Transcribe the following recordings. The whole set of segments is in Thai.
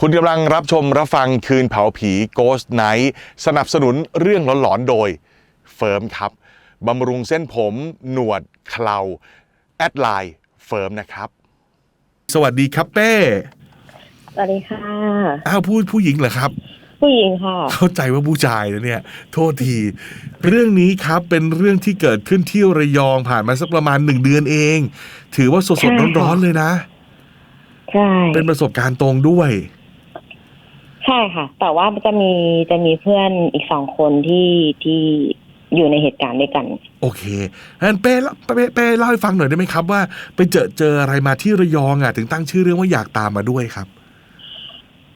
คุณกำลังรับชมรับฟังคืนเผาผี Ghost Night สนับสนุนเรื่องหลอนๆโดยเฟิร์มครับบำรุงเส้นผม หนวดเคราแอดไลน์เฟิร์มนะครับ สวัสดีครับเป้สวัสดีค่ะ อ้าวพูดผู้หญิงเหรอครับ ผู้หญิงค่ะ เข้าใจว่าผู้ชายนะเนี่ย โทษที เรื่องนี้ครับเป็นเรื่องที่เกิดขึ้นที่ระยองผ่านมาสักประมาณหนึ่งเดือนเอง ถือว่าสใช่ดๆค่ะร้อนๆเลยนะ ใช่ เป็นประสบการณ์ตรงด้วย ใช่ค่ะ แต่ว่าจะมีจะมีเพื่อนอีกสองคนที่ที่อยู่ในเหตุการณ์ด้วยกัน โอเคงั้นเป้เล่าเป้เป้เล่าให้ฟังหน่อยได้ไหมครับ ว่าไปเจอเจออะไรมาที่ระยองอะถึงตั้งชื่อเรื่องว่าอยากตามมาด้วยครับ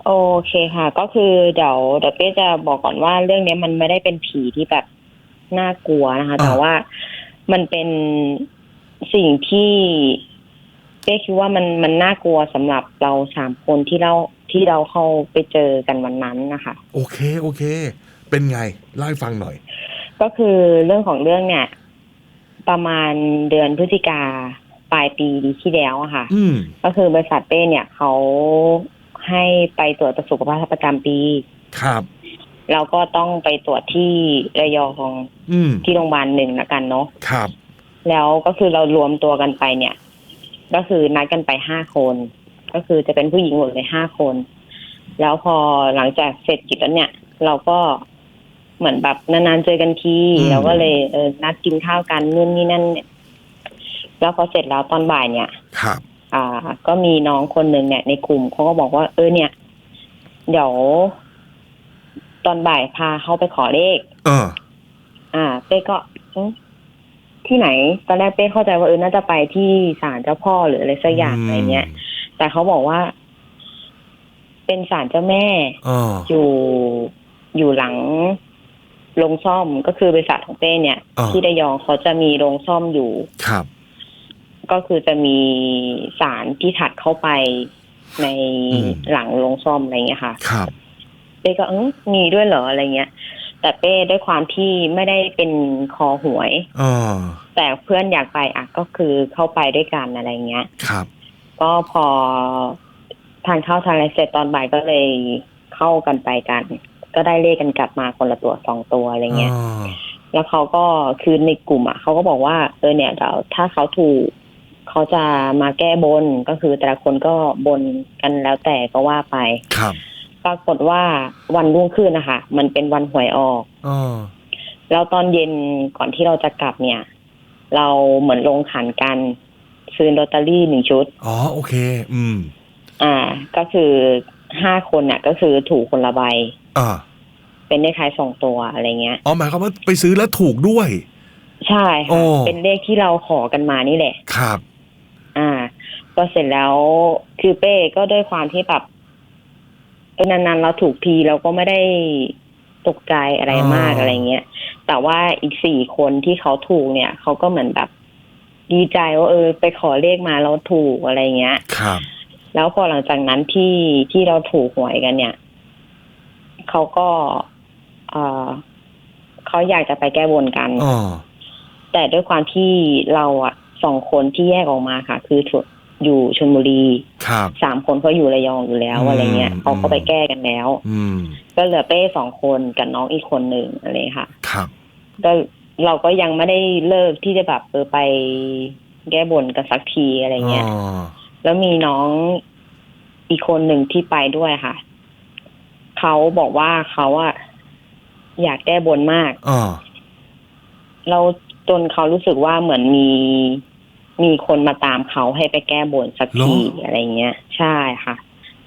โอเคค่ะ ก็คือเดี๋ยวเดี๋ยวเป้จะบอกก่อนว่าเรื่องเนี้ยมันไม่ได้เป็นผีที่แบบน่ากลัวนะคะอ่าแต่ว่ามันเป็นสิ่งที่เป้คิดว่ามันมันน่ากลัวสำหรับเราสามคนที่เราที่เราเข้าไปเจอกันวันนั้นนะคะ โอเคโอเค เป็นไงเล่าให้ฟังหน่อย ก็คือเรื่องของเรื่องเนี่ย ประมาณเดือนพฤศจิกาปลายปีที่แล้วอะค่ะอืมก็คือบริษัทเป้เนี่ยเขาให้ไปตรวจสุขภาพประจำปี ครับแล้วก็ต้องไปตรวจที่ระยองอืมที่โรงพยาบาลหนึ่งละกันเนาะครับ แล้วก็คือเรารวมตัวกันไปเนี่ย ก็คือนัดกันไปห้าคน ก็คือจะเป็นผู้หญิงหมดเลยห้าคน แล้วพอหลังจากเสร็จกิจแล้วเนี่ย เราก็เหมือนแบบนานๆเจอกันทีอืมเราก็เลยเออนัดกินข้าวกันนู่นนี่นั่นเนี่ยแล้วพอเสร็จแล้วตอนบ่ายเนี่ย ครับ อ่า ก็มีน้องคนหนึ่งเนี่ยในกลุ่มเขาก็บอกว่า เออเนี่ย เดี๋ยว ตอนบ่ายพาเขาไปขอเลข เออ อ่าเป้ก็เอ๊ะ ที่ไหน ตอนแรกเป้เข้าใจว่าเออน่าจะไปที่ศาลเจ้าพ่อหรืออะไรสักอย่างอะไรเงี้ย แต่เขาบอกว่า เป็นศาลเจ้าแม่เอออยู่อยู่หลังโรงซ่อมก็คือบริษัทของเป้เนี่ยอ่าที่ระยองเขาจะมีโรงซ่อมอยู่ครับ ก็คือจะมีสารที่ถัดเข้าไปในอืมหลังโรงซ่อมอะไรเงี้ยค่ะ ครับ เป้ก็เออมีด้วยเหรออะไรเงี้ย แต่เป้ด้วยความที่ไม่ได้เป็นคอหวยเออ แต่เพื่อนอยากไปอะก็คือเข้าไปด้วยกันอะไรเงี้ย ครับ ก็พอทานข้าวทานอะไรเสร็จตอนบ่ายก็เลยเข้ากันไปกัน ก็ได้เลขกันกลับมาคนละตัวสองตัวอะไรเงี้ยออแล้วเขาก็คือในกลุ่มอะเขาก็บอกว่าเออเนี่ยเดี๋ยวถ้าเขาถูกเขาจะมาแก้บนก็คือแต่ละคนก็บนกันแล้วแต่ก็ว่าไป ครับ ปรากฏว่าวันรุ่งขึ้นนะคะมันเป็นวันหวยออกเออแล้วตอนเย็นก่อนที่เราจะกลับเนี่ย เราเหมือนลงขันกัน ซื้อลอตเตอรี่หนึ่งชุด อ๋อโอเค อืม อ่า ก็คือห้าคนน่ะก็คือถูกคนละใบ อ่า เป็นเลขท้ายสองตัวอะไรเงี้ย อ๋อหมายความว่าไปซื้อแล้วถูกด้วย ใช่โอ้ ค่ะเป็นเลขที่เราขอกันมานี่แหละ ครับ อ่า ก็เสร็จแล้วคือเป้ก็ด้วยความที่แบบเป็นนานๆเราถูกทีเราก็ไม่ได้ ตกใจอะไรมากอ่าอะไรเงี้ย แต่ว่าอีกสี่คนที่เขาถูกเนี่ยเขาก็เหมือนแบบดีใจว่าเออ ไปขอเลขมาแล้วถูกอะไรเงี้ย ครับ แล้วพอหลังจากนั้นที่ที่เราถูกหวยกันเนี่ยเขาก็เออเขาอยากจะไปแก้บนกันอ๋อแต่ด้วยความที่เราอะสองคนที่แยกออกมาค่ะ คือถูก อยู่ชลบุรีครับ สามคนเขาอยู่ระยองอยู่แล้วอืมอะไรเงี้ยเขาก็ไปอืม แก้กันแล้ว อืมก็เหลือเป้สองคนกับน้องอีกคนหนึ่งอะไรค่ะ ครับ ก็เราก็ยังไม่ได้เลิกที่จะแบบเออไปแก้บนกันสักทีอะไรเงี้ยอ๋อแล้วมีน้องอีกคนหนึ่งที่ไปด้วยค่ะ เขาบอกว่าเขาอะอยากแก้บนมาก อ๋อ เราจนเขารู้สึกว่าเหมือนมี มีคนมาตามเขาให้ไปแก้บนสักทีอะไรเงี้ย ใช่ค่ะ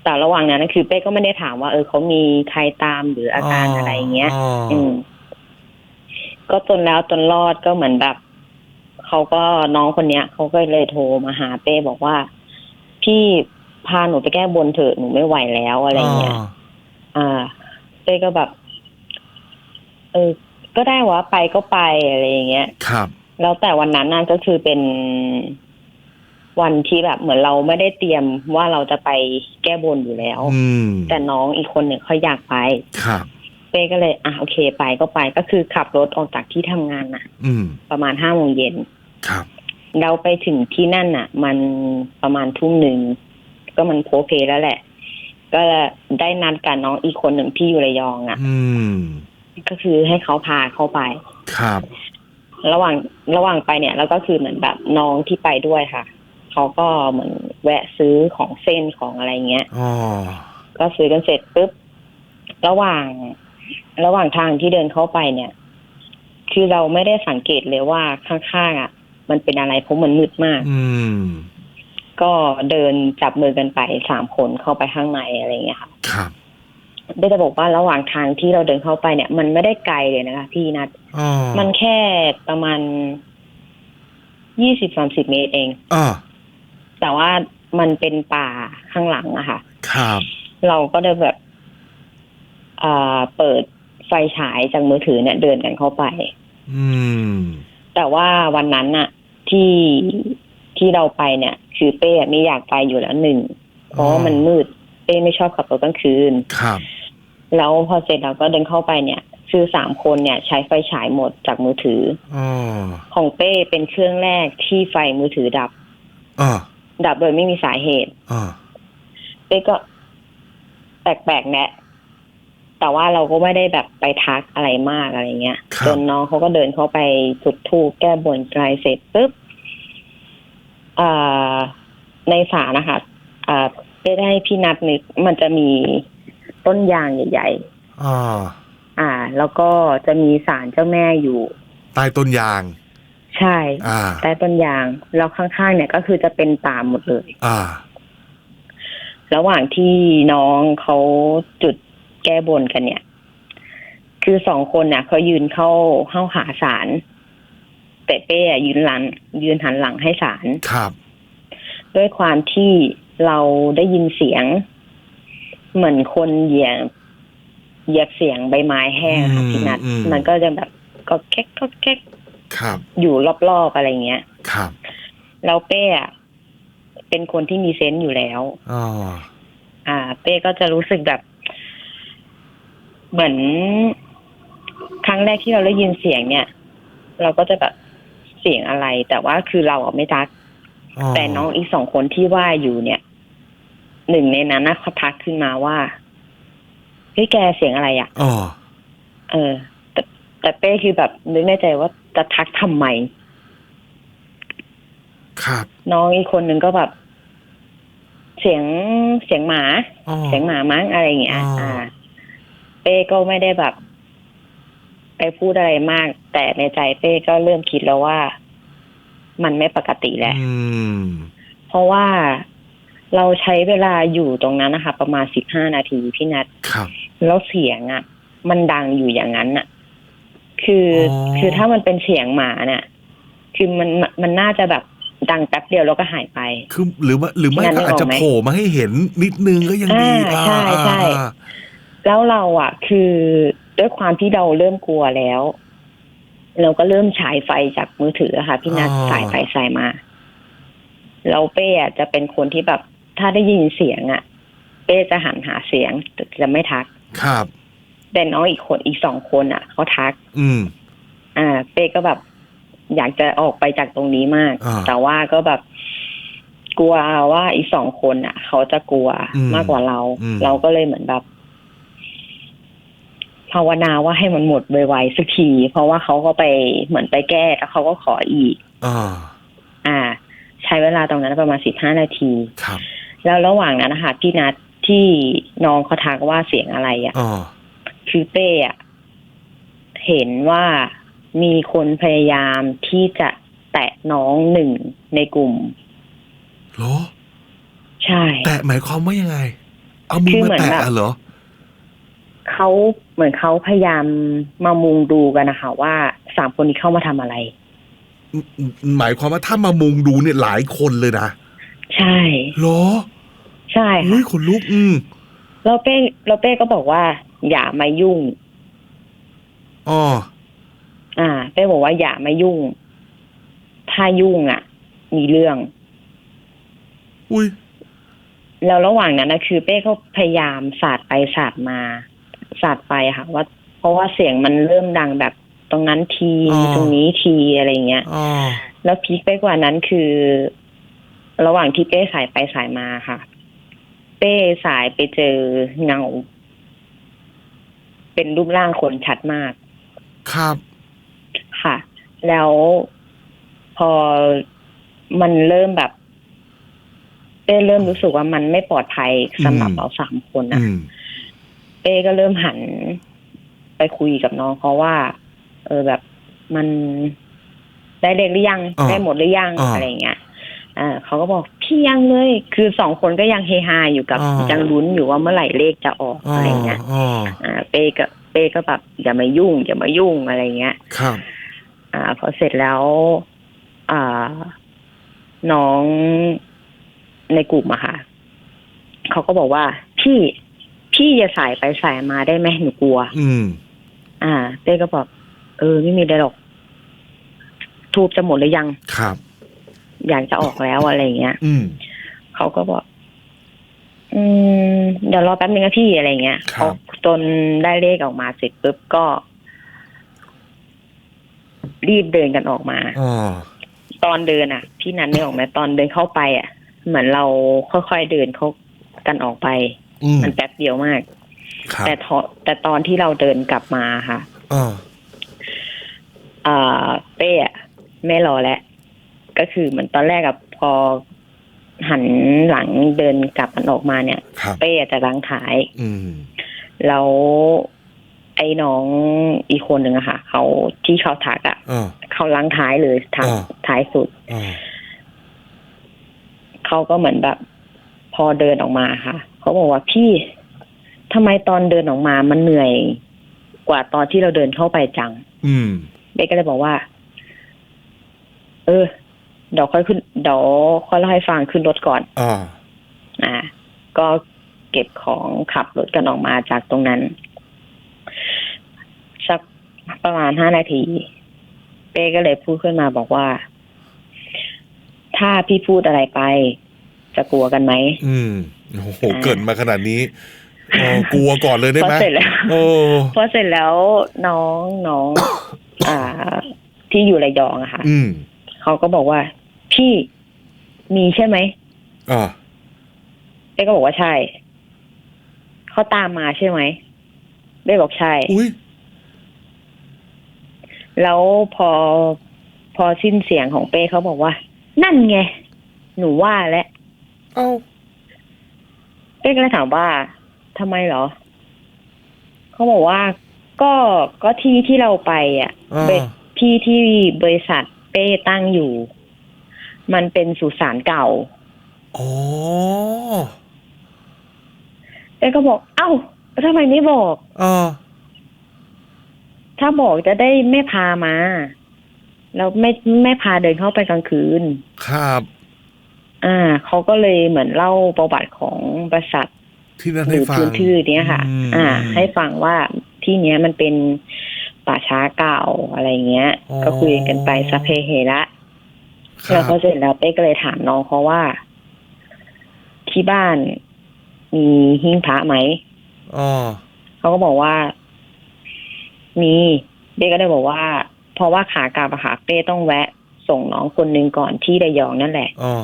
แต่ระหว่างนั้นคือเป้ก็ไม่ได้ถามว่าเออเขามีใครตามหรืออาการอะไรเงี้ยอ๋ออืม ก็จนแล้วจนรอดก็เหมือนแบบเขาก็น้องคนเนี้ยเขาก็เลยโทรมาหาเป้บอกว่า พี่พาหนูไปแก้บนเถอะหนูไม่ไหวแล้วอะไรเงี้ย อ่าเป้ก็แบบ เออ ก็ได้วะไปก็ไปอะไรอย่างเงี้ย ครับ แล้วแต่วันนั้นน่ะก็คือเป็นวันที่แบบเหมือนเราไม่ได้เตรียมว่าเราจะไปแก้บนอยู่แล้ว อืมแต่น้องอีกคนหนึ่งเขาอยากไป ครับ เป้ก็เลย อะโอเคไปก็ไปก็คือขับรถออกจากที่ทำงานน่ะ อืมประมาณห้าโมงเย็น ครับ เราไปถึงที่นั่นน่ะ มันประมาณทุ่มหนึ่งก็มันโพเพแล้วแหละกก็ได้นัดกับน้องอีกคนหนึ่งที่อยู่ระยองอะ อืมก็คือให้เขาพาเข้าไป ครับ ระหว่างระหว่างไปเนี่ย แล้วก็คือเหมือนแบบน้องที่ไปด้วยค่ะเขาก็เหมือนแวะซื้อของเส้นของอะไรเงี้ยอ๋อก็ซื้อกันเสร็จปุ๊บระหว่าง ระหว่างทางที่เดินเข้าไปเนี่ย คือเราไม่ได้สังเกตเลยว่าข้างๆอะ มันเป็นอะไรเพราะมันมืดมาก อืม ก็เดินจับมือกันไปสามคนเข้าไปข้างในอะไรเงี้ยค่ะครับ ได้จะบอกว่าระหว่างทางที่เราเดินเข้าไปเนี่ย มันไม่ได้ไกลเลยนะคะ พี่นัทอ๋อมันแค่ประมาณยี่สิบสามสิบเมตรเองอ่าแต่ว่ามันเป็นป่าข้างหลังอะค่ะ ครับ เราก็ได้แบบอ่าเปิดไฟฉายจากมือถือเนี่ย เดินกันเข้าไป อืม แต่ว่าวันนั้นน่ะที่ที่เราไปเนี่ย คือเป้ไม่อยากไปอยู่แล้วหนึ่งเพราะว่ามันมืด เป้ไม่ชอบขับรถกลางคืน ครับ แล้วพอเสร็จเราก็เดินเข้าไปเนี่ย คือสามคนเนี่ย ใช้ไฟฉายหมดจากมือถือ อ๋อของเป้เป็นเครื่องแรกที่ไฟมือถือดับ อ่าดับโดยไม่มีสาเหตุ อ่าเป้ก็แปลกๆแนะ แต่ว่าเราก็ไม่ได้แบบไปทักอะไรมากอะไรเงี้ยครับจนน้องเขาก็เดินเข้าไปจุดธูปแก้บนไกลเสร็จปุ๊บอ่าในศาลนะคะอ่า เป้ได้ให้พี่นัดนึกมันจะมีต้นยางใหญ่อ่าๆ อ่า แล้วก็จะมีศาลเจ้าแม่อยู่ ใต้ต้นยาง ใช่ อ่า ใต้ต้นยาง แล้วข้างๆเนี่ยก็คือจะเป็นป่าหมดเลย อ่า ระหว่างที่น้องเขาจุดแก้บนกันเนี่ย คือสองคนน่ะเขายืนเข้าเข้าหาศาลแต่เป้อะยืนหลัง ยืนหันหลังให้ศาลครับ ด้วยความที่ เราได้ยินเสียง เหมือนคนเหยียบเหยียบเสียงใบไม้แห้งค่ะอืมพี่นัทอืมมันก็จะแบบก็แก๊กก็แก๊กครับ อยู่รอบๆอะไรเงี้ย ครับแล้วเป้อะเป็นคนที่มีเซนต์อยู่แล้วอ๋ออ่า เป้ก็จะรู้สึกแบบ เหมือนครั้งแรกที่เราได้ยินเสียงเนี่ย เราก็จะแบบเสียงอะไร แต่ว่าคือเราอะไม่ทัก แต่น้องอีกสองคนที่ว่าอยู่เนี่ย หนึ่งในนั้นนะเขาทักขึ้นมาว่าเฮ้ยแกเสียงอะไรอะ่ะอ๋อเออ แต่แต่เป้คือแบบนึกในใจว่าจะทักทำไม ครับ น้องอีกคนนึงก็แบบ เสียงเสียงหมาอ๋อเสียงหมามั้งอะไรอย่างเงี้ยอ๋ออ่อ่า เป้ก็ไม่ได้แบบ ไปพูดอะไรมาก แต่ในใจเป้ก็เริ่มคิดแล้วว่า มันไม่ปกติแล้วอืมเพราะว่าเราใช้เวลาอยู่ตรงนั้นนะคะ ประมาณสิบห้านาทีพี่นัทครับแล้วเสียงอะ่ะ มันดังอยู่อย่างนั้นน่ะ คือออคือถ้ามันเป็นเสียงหมาเนี่ย คือมันมันน่าจะแบบดังแป๊บเดียวแล้วก็หายไป คือหรือว่าหรือไม่งั้นก็อาจจะนึกออกไหมโผล่มาให้เห็นนิดนึงก็ยังดีอ่าใช่อ่าใช่อ่าแล้วเราอะ คือด้วยความที่เราเริ่มกลัวแล้ว เราก็เริ่มฉายไฟจากมือถืออะค่ะ พี่นัทสายไปสายมา เราเป้อะจะเป็นคนที่แบบ ถ้าได้ยินเสียงอะเป้จะหันหาเสียงแต่จะไม่ทัก ครับ แต่น้องอีกคนอีกสองคนอะเขาทัก อืม อ่า เป้ก็แบบ อยากจะออกไปจากตรงนี้มาก อ่าแต่ว่าก็แบบ กลัวว่าอีกสองคนอะ เขาจะกลัวอืมมากกว่าเรา อืม เราก็เลยเหมือนแบบ ภาวนาว่าให้มันหมดไวๆสักที เพราะว่าเขาก็ไปเหมือนไปแก้แล้วเขาก็ขออีกอ่าอ่า ใช้เวลาตรงนั้นประมาณสิบห้านาทีครับ แล้วระหว่างนั้นนะคะพี่นัดที่น้องเขาทักว่าเสียงอะไรอะอ๋อคือเป้อะเห็นว่ามีคนพยายามที่จะแตะน้องหนึ่งในกลุ่มเหรอ ใช่ แตะหมายความว่ายังไง เอามือคือมาเหมือนแตะแบบอะเหรอ เขาเหมือนเขาพยายามมามุงดูกันนะคะว่าสามคนนี้เข้ามาทำอะไรอืมอืมหมายความว่าถ้ามามุงดูเนี่ยหลายคนเลยนะใช่เหรอ ใช่อุ้ค่ะยขนลุกอืมแล้วเป้แล้วเป้ก็บอกว่า อย่ามายุ่ง อ๋ออ่า เป้บอกว่าอย่ามายุ่ง ถ้ายุ่งอะ มีเรื่อง อุ้ยแล้วระหว่างนั้นนะคือเป้ก็พยายามสาดไปสาดมา สาดไปค่ะว่า เพราะว่าเสียงมันเริ่มดังแบบตรงนั้นทีตรงนี้ทีอะไรเงี้ยอ๋อแล้วพีคไปกว่านั้นคือ ระหว่างที่เป้สายไปสายมาค่ะเป้ป้สายไปเจอเงา เป็นรูปร่างคนชัดมาก ครับค่ะ แล้วพอมันเริ่มแบบเป้เริ่มรู้สึกว่ามันไม่ปลอดภัยสำหรับอืมเราสามคนนะอืม เป้ก็เริ่มหันไปคุยกับน้องเขาว่า เออแบบมันได้เด็กหรือยังอ่าได้หมดหรือยังอ่าอะไรเงี้ยอ่าเขาก็บอกพี่ยังเลย คือสองคนก็ยังเฮฮาอยู่กับอ่ายัยังลุ้นอยู่ว่าเมื่อไหร่เลขจะออกอะไรเงี้ยอ๋ออ่า เป้ก็เป้ก็แบบอย่ามายุ่งอย่ามายุ่งอะไรเงี้ย ครับอ่าพอเสร็จแล้ว อ่า น้องในกลุ่มอะค่ะเขาก็บอกว่า พี่ พี่อย่าสายไปสายมาได้ไหมหนูกลัว อืม อ่า เต้ก็บอกเออไม่มีอะไรหรอก ทูบจะหมดหรือยัง ครับ อยากจะออกแล้วอะไรเงี้ย อืม เขาก็บอก อืม เดี๋ยวรอแป๊บนึงนะพี่อะไรเงี้ยครับ เขาจนได้เลขออกมาเสร็จปุ๊บก็ รีบเดินกันออกมา อ๋อตอนเดินอะ พี่นันไม่ออกไหมตอนเดินเข้าไปอะ เหมือนเราค่อยๆเดินเขากันออกไปอื มมันแป๊บเดียวมากครับแต่ทอแต่ตอนที่เราเดินกลับมาค่ะอ๋ออ่าเป้อะไม่รอแล้วก็คือเหมือนตอนแรกอะพอหันหลังเดินกลับมันออกมาเนี่ยครับเป้อะจะล้างท้ายอืมแล้วไอ้น้องอีกคนหนึ่งอะค่ะเขาที่เขาถักอะอ๋อเขาล้างท้ายเลยทางอ่าท้ายสุดอ๋อเขาก็เหมือนแบบ พอเดินออกมาค่ะ เขาบอกว่าพี่ทำไมตอนเดินออกมามันเหนื่อยกว่าตอนที่เราเดินเข้าไปจัง อืมเบ๊ก็เลยบอกว่า เออเดี๋ยวค่อยขึ้นเดี๋ยวค่อยเล่าให้ฟังขึ้นรถก่อนอ๋ออ่า ก็เก็บของขับรถกันออกมาจากตรงนั้นสักประมาณห้านาที เป้ก็เลยพูดขึ้นมาบอกว่า ถ้าพี่พูดอะไรไป จะกลัวกันไหมอืมโอ้โหเกิดมาขนาดนี้อ๋อกลัวก่อนเลยได้พอไหมเสร็จแล้วโอ้พอเสร็จแล้วน้องน้องอ่า ที่อยู่ระยองอะค่ะอืมเขาก็บอกว่า พี่มีใช่ไหมอ่าเป้ก็บอกว่าใช่เขาตามมาใช่ไหมเป้บอกใช่อุ้ยแล้วพอพอสิ้นเสียงของเป้เขาบอกว่า นั่นไง หนูว่าแล้ว เอ้าเป้ก็เลยถามว่าทำไมเหรอ เขาบอกว่าก็ก็ที่ที่เราไปอะอ่า เบที่ที่บริษัทเป้ตั้งอยู่ มันเป็นสุสานเก่า อ๋อ เป้ก็บอก เอ้าแล้วทำไมไม่บอกอ่าถ้าบอกจะได้ไม่พามา แล้วไม่ไม่พาเดินเข้าไปกลางคืน ครับ อ่าเขาก็เลยเหมือนเล่าประวัติของบริษัทที่นั่นหให้รือฟังพื้นที่เนี้ยค่ะมอ่า ให้ฟังว่าที่เนี้ยมันเป็นป่าช้าเก่าอะไรเงี้ยอ๋อก็คุยกันไปสัพเพเหระครัแล้วบพอเสร็จแล้วเป้ก็เลยถามน้องเขาว่า ที่บ้านมีหิ้งพระไหมอ๋อเขาก็บอกว่า มีเป้ก็ได้บอกว่า เพราะว่าขากลับอะค่ะเป้ต้องแวะส่งน้องคนหนึ่งก่อนที่ระยองนั่นแหละอ๋อ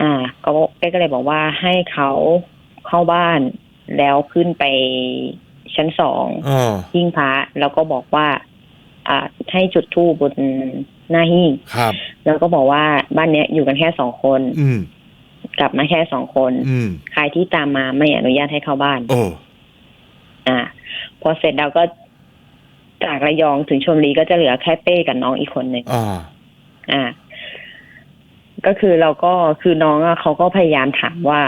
อ่าก็เป้ก็เลยบอกว่าให้เขาเข้าบ้านแล้วขึ้นไปชั้นสองอ๋อหิ้งพระแล้วก็บอกว่า อ่าให้จุดธูปบนหน้าหิ้งครับ แล้วก็บอกว่าบ้านเนี้ยอยู่กันแค่สองคน อืมกลับมาแค่สองคนอืมใครที่ตามมาไม่อนุญาตให้เข้าบ้าน โอ้อ่า พอเสร็จแล้วก็จากระยองถึงชลบุรีก็จะเหลือแค่เป้กับน้องอีกคนหนึ่งอ่า อ่า ก็คือเราก็คือน้องอะเขาก็พยายามถามว่า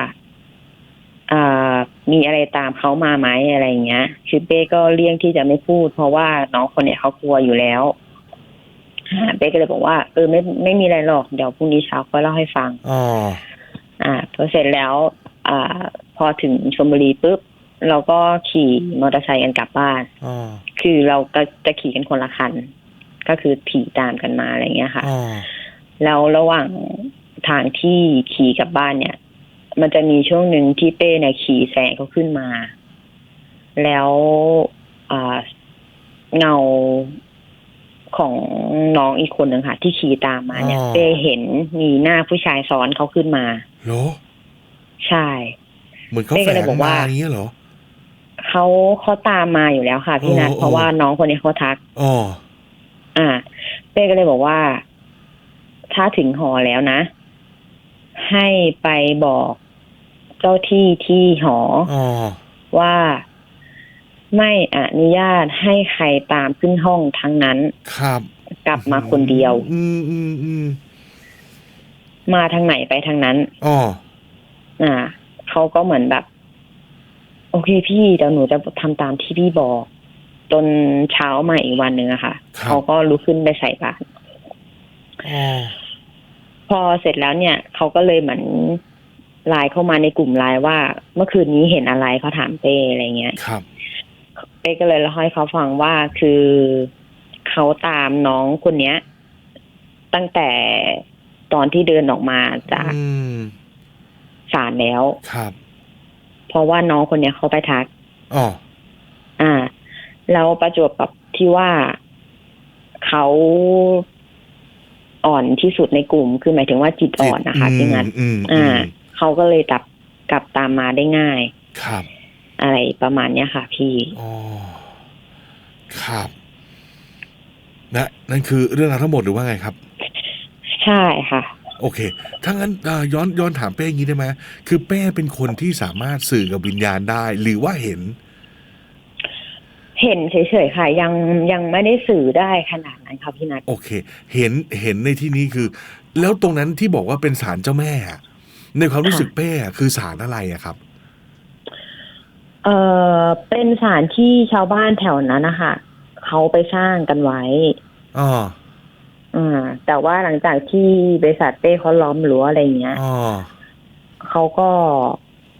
อ่ามีอะไรตามเขามาไหมอะไรอย่างเงี้ยคือเป้ก็เลี่ยงที่จะไม่พูด เพราะว่าน้องคนเนี้ยเขากลัวอยู่แล้วอ่าเป้ก็เลยบอกว่าเออไม่ไม่มีอะไรหรอกเดี๋ยวพรุ่งนี้เช้าก็เล่าให้ฟังอ๋ออ่าพอเสร็จแล้ว อ่า พอถึงชลบุรีปุ๊บเราก็ขี่มอเตอร์ไซค์กันกลับบ้านอ๋อคือเราก็จะขี่กันคนละคัน ก็คือขี่ตามกันมาอะไรเงี้ยค่ะอ๋อ แล้วระหว่างทางที่ขี่กลับบ้านเนี่ย มันจะมีช่วงหนึ่งที่เป้เนี่ยขี่แซงเขาขึ้นมา แล้วอ่าเงาของน้องอีกคนหนึ่งค่ะ ที่ขี่ตามมาเนี่ยอ๋อเป้เห็นมีหน้าผู้ชายซ้อนเขาขึ้นมาเหรอใช่ เหมือนเขาเป้แฝก็เลยงบอกมาว่าอย่างเงี้ยเหรอเขาเขาตามมาอยู่แล้วค่ะ พี่นัทโอ้โอ้เพราะว่าน้องคนนี้เขาทักอ๋ออ่า เป้ก็เลยบอกว่า ถ้าถึงหอแล้วนะ ให้ไปบอกเจ้าที่ที่หออ๋อว่าไม่อนุญาตให้ใครตามขึ้นห้องทั้งนั้น ครับ กลับมาคนเดียว อืมอืมอืมมาทางไหนไปทางนั้นอ๋ออ่าเขาก็เหมือนแบบ โอเคพี่เดี๋ยวหนูจะทำตามที่พี่บอก จนเช้ามาอีกวันหนึ่งอะค่ะครับเขาก็ลุกขึ้นไปใส่บาตร อ๋อพอเสร็จแล้วเนี่ยเขาก็เลยเหมือนไลน์เข้ามาในกลุ่มไลน์ว่า เมื่อคืนนี้เห็นอะไรเขาถามเป้อะไรเงี้ยครับเป้ก็เลยเล่าให้เขาฟังว่าคือเขาตามน้องคนเนี้ย ตั้งแต่ตอนที่เดินออกมาจากอืมศาลแล้วครับ เพราะว่าน้องคนเนี้ยเขาไปทักอ๋ออ่า แล้วประจวบกับที่ว่าเขา อ่อนที่สุดในกลุ่ม คือหมายถึงว่าจิตอ่อนนะคะพี่นัทอืมอือ่ามเขาก็เลยกลับกลับตามมาได้ง่าย ครับ อะไรประมาณเนี้ยค่ะพี่อ๋อครับนะนั่นคือเรื่องราวทั้งหมดหรือว่าไงครับ ใช่ค่ะ โอเค ถ้างั้นอ่าย้อนย้อนถามเป้อย่างนี้ได้ไหมคือเป้เป็นคนที่สามารถสื่อกับวิญญาณได้ หรือว่าเห็น เห็นเฉยๆค่ะยังยังไม่ได้สื่อได้ขนาดนั้นค่ะพี่นัทโอเค เห็นเห็นในที่นี้คือ แล้วตรงนั้นที่บอกว่าเป็นศาลเจ้าแม่อะในความรู้สึกเป้อะคือศาลอะไรอะครับ เออเป็นสถานที่ชาวบ้านแถวนั้นนะคะเขาไปสร้างกันไว้อ๋ออ่าแต่ว่าหลังจากที่บริษัทเป้เขาล้อมรั้วอะไรอย่างเงี้ยอ๋อเขาก็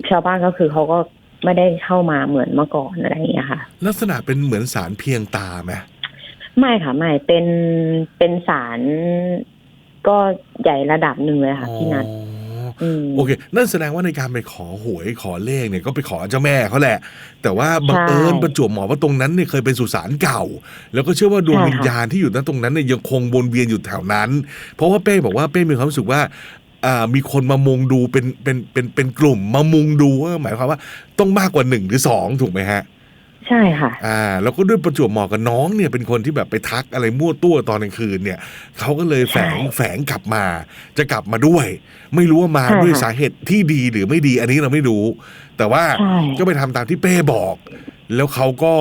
ชาวบ้านก็คือเขาก็ ไม่ได้เข้ามาเหมือนเมื่อก่อนอะไรอย่างเงี้ยค่ะ ลักษณะเป็นเหมือนศาลเพียงตาไหมไม่ค่ะไม่เป็นเป็นศาลก็ใหญ่ระดับหนึ่งเลยค่ะพี่นัทอ๋ออืมโอเค นั่นแสดงว่าในการไปขอหวยขอเลขเนี่ยก็ไปขอเจ้าแม่เขาแหละ แต่ว่าบังเอิญใช่ประจวบเหมาะว่าตรงนั้นเนี่ยเคยเป็นสุสานเก่า แล้วก็เชื่อว่าดวงใช่ค่ะวิญญาณที่อยู่ณตรงนั้นเนี่ยยังคงวนเวียนอยู่แถวนั้น เพราะว่าเป้บอกว่าเป้มีความรู้สึกว่าอ่า มีคนมามุงดูเป็นเป็นเป็นเป็นกลุ่มมามุงดูว่าหมายความว่าต้องมากกว่าหนึ่งหรือสองถูกไหมฮะ ใช่ค่ะ อ่า แล้วก็ด้วยประจวบเหมาะกับน้องเนี่ยเป็นคนที่แบบไปทักอะไรมั่วตัวตอนกลางคืนเนี่ยเขาก็เลยแฝงใช่แฝงกลับมา จะกลับมาด้วย ไม่รู้ว่ามาใช่ค่ะด้วยสาเหตุที่ดีหรือไม่ดีอันนี้เราไม่รู้ แต่ว่าใช่ ก็ไปทำตามที่เป้บอก แล้วเขาก็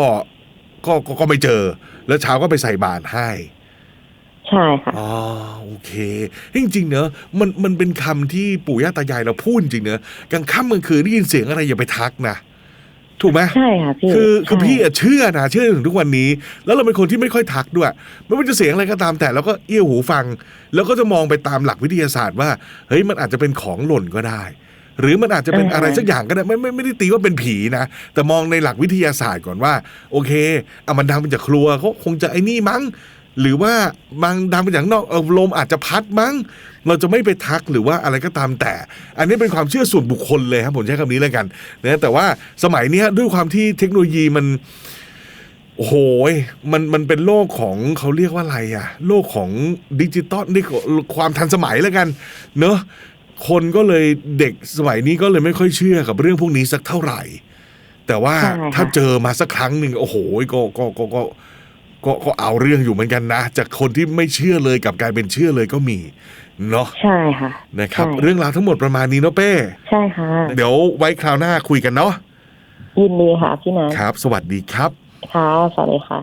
ก็ก็ก็ไม่เจอ แล้วเช้าก็ไปใส่บาตรให้ ใช่ค่ะอ๋อโอเคจริงๆเนอะมันมันเป็นคำที่ปู่ย่าตายายเราพูดจริงเนอะกลางค่ำกลางคืนได้ยินเสียงอะไรอย่าไปทักนะถูกไหม ใช่ค่ะพี่คือคือใช่พี่อะเชื่อนะเชื่อถึงทุกวันนี้ แล้วเราเป็นคนที่ไม่ค่อยทักด้วยไม่ว่าจะเสียงอะไรก็ตามแต่เราก็เอี้ยวหูฟัง แล้วก็จะมองไปตามหลักวิทยาศาสตร์ว่าเฮ้ยมันอาจจะเป็นของหล่นก็ได้ หรือมันอาจจะเป็นอะไรสักอย่างก็ได้ไม่ไม่ไม่ได้ตีว่าเป็นผีนะ แต่มองในหลักวิทยาศาสตร์ก่อนว่า โอเคอะมันดังมาจากครัวเขาคงจะไอ้นี่มั้ง หรือว่าบางดังมาจากนอกเออลมอาจจะพัดมั้ง เราจะไม่ไปทักหรือว่าอะไรก็ตามแต่ อันนี้เป็นความเชื่อส่วนบุคคลเลยครับผมใช้คำนี้เลยกันนะแต่ว่าสมัยเนี้ยด้วยความที่เทคโนโลยีมันโอ้โหยมันมันเป็นโลกของเขาเรียกว่าอะไรอะโลกของดิจิตอลนี่ความทันสมัยแล้วกัน เนอะคนก็เลยเด็กสมัยนี้ก็เลยไม่ค่อยเชื่อกับเรื่องพวกนี้สักเท่าไหร่ แต่ว่าใช่ค่ะถ้าเจอมาสักครั้งหนึ่งโอ้โหก็ก็ก็ก็ก็ ก็เอาเรื่องอยู่เหมือนกันนะ จากคนที่ไม่เชื่อเลยกลับกลายเป็นเชื่อเลยก็มีเนาะใช่ค่ะนะครับใช่เรื่องราวทั้งหมดประมาณนี้เนาะเป้ใช่ค่ะ เดี๋ยวไว้คราวหน้าคุยกันเนาะยินดีค่ะพี่นัทครับ สวัสดีครับค่ะสวัสดีค่ะ